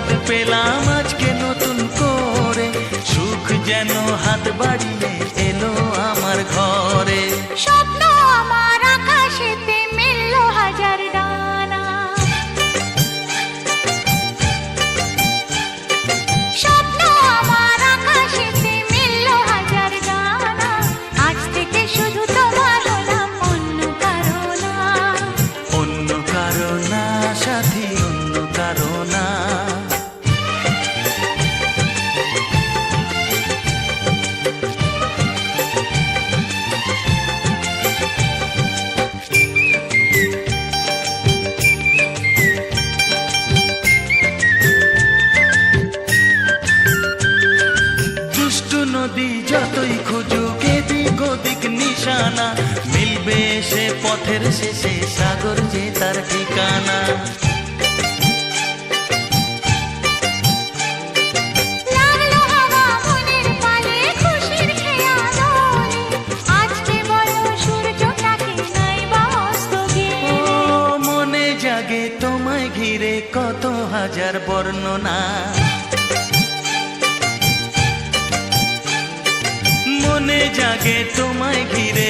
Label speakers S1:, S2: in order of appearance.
S1: স্বাদ পেলাম আজকে নতুন করে সুখ যেন হাত বাড়িয়ে নদী যতই খুঁজুক এদিক ওদিক নিশানা মিলবে সে পথের শেষে সাগর যে তার ঠিকানা। মনে জাগে তোমায় ঘিরে কত হাজার বর্ণনা। জাগে তোমায় ঘিরে